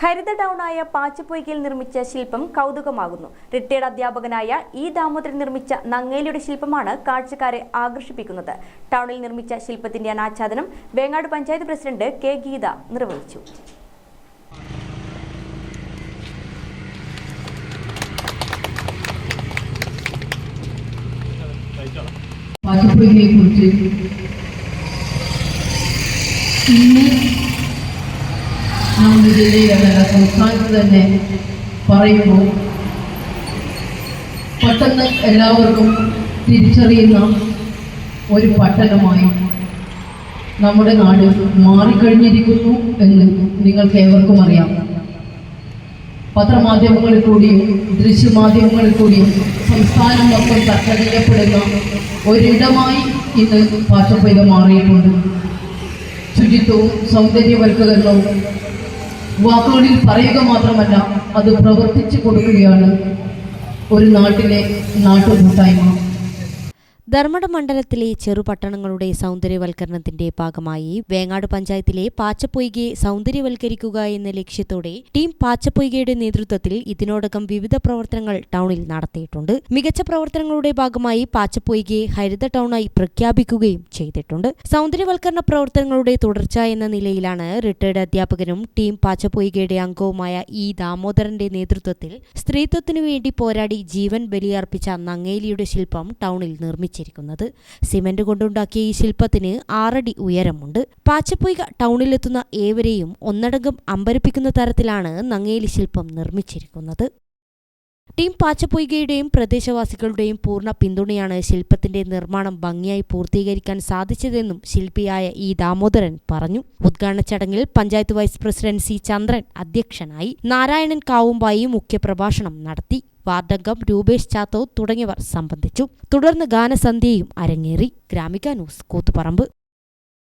ഹരിത ടൗണായ പാച്ചപ്പൊയ്ക്കയിൽ നിർമ്മിച്ച ശില്പം കൗതുകമാകുന്നു. റിട്ടയർഡ് അധ്യാപകനായ ഇ ദാമോദരൻ നിർമ്മിച്ച നങ്ങേലിയുടെ ശില്പമാണ് കാഴ്ചക്കാരെ ആകർഷിപ്പിക്കുന്നത്. ടൗണിൽ നിർമ്മിച്ച ശില്പത്തിന്റെ അനാച്ഛാദനം വേങ്ങാട് പഞ്ചായത്ത് പ്രസിഡന്റ് കെ ഗീത നിർവഹിച്ചു. വാജപ്പേയിയെ കുറിച്ച് നമ്മുടെ ജില്ലയിലല്ല സംസ്ഥാനത്ത് തന്നെ പറയുമ്പോൾ പെട്ടെന്ന് എല്ലാവർക്കും തിരിച്ചറിയുന്ന ഒരു പട്ടണമായി നമ്മുടെ നാട് മാറിക്കഴിഞ്ഞിരിക്കുന്നു എന്ന് നിങ്ങൾക്ക് ഏവർക്കും അറിയാം. പത്രമാധ്യമങ്ങളിൽ കൂടിയും ദൃശ്യമാധ്യമങ്ങളിൽ കൂടിയും സംസ്ഥാനം മൊത്തം ചർച്ച ചെയ്യപ്പെടുന്ന ഒരിടമായി ഇന്ന് പാച്ചപ്പൈത മാറിയിട്ടുണ്ട്. ശുചിത്വവും സൗന്ദര്യവൽക്കരണവും വാക്കുകളിൽ പറയുക മാത്രമല്ല അത് പ്രവർത്തിച്ചു കൊടുക്കുകയാണ് ഒരു നാട്ടിലെ നാട്ടുകൂട്ടായ്മ. ധർമ്മട മണ്ഡലത്തിലെ ചെറുപട്ടണങ്ങളുടെ സൗന്ദര്യവൽക്കരണത്തിന്റെ ഭാഗമായി വേങ്ങാട് പഞ്ചായത്തിലെ പാച്ചപ്പൊയ്കയെ സൗന്ദര്യവൽക്കരിക്കുക എന്ന ലക്ഷ്യത്തോടെ ടീം പാച്ചപ്പൊയ്കയുടെ നേതൃത്വത്തിൽ ഇതിനോടകം വിവിധ പ്രവർത്തനങ്ങൾ ടൗണിൽ നടത്തിയിട്ടുണ്ട്. മികച്ച പ്രവർത്തനങ്ങളുടെ ഭാഗമായി പാച്ചപ്പൊയ്കയെ ഹരിത ടൗണായി പ്രഖ്യാപിക്കുകയും ചെയ്തിട്ടുണ്ട്. സൗന്ദര്യവൽക്കരണ പ്രവർത്തനങ്ങളുടെ തുടർച്ച എന്ന നിലയിലാണ് റിട്ടയർഡ് അധ്യാപകനും ടീം പാച്ചപ്പൊയ്കയുടെ അംഗവുമായ ഇ ദാമോദരന്റെ നേതൃത്വത്തിൽ സ്ത്രീത്വത്തിനു വേണ്ടി പോരാടി ജീവൻ ബലിയർപ്പിച്ച നങ്ങേലിയുടെ ശില്പം ടൗണിൽ നിർമ്മിച്ചിരിക്കുന്നത് സിമന്റ് കൊണ്ടുണ്ടാക്കിയ ഈ ശില്പത്തിന് ആറടി ഉയരമുണ്ട്. പാച്ചപ്പൊയ്ക ടൗണിലെത്തുന്ന ഏവരെയും ഒന്നടങ്കം അമ്പരപ്പിക്കുന്ന തരത്തിലാണ് നങ്ങേലി ശില്പം നിർമ്മിച്ചിരിക്കുന്നത്. ടീം പാച്ചപ്പൊയ്കയുടെയും പ്രദേശവാസികളുടെയും പൂർണ പിന്തുണയാണ് ശില്പത്തിന്റെ നിർമ്മാണം ഭംഗിയായി പൂർത്തീകരിക്കാൻ സാധിച്ചതെന്നും ശില്പിയായ ഇ ദാമോദരൻ പറഞ്ഞു. ഉദ്ഘാടന ചടങ്ങിൽ panchayat vice president C Chandran അധ്യക്ഷനായി നാരായണൻ കാവുമ്പായി മുഖ്യപ്രഭാഷണം നടത്തി. വാർഡംഗം രൂപേഷ് ചാത്തോ തുടങ്ങിയവർ സംബന്ധിച്ചു. തുടർന്ന് ഗാനസന്ധ്യയും അരങ്ങേറി. ഗ്രാമിക ന്യൂസ് കൂത്തുപറമ്പ്.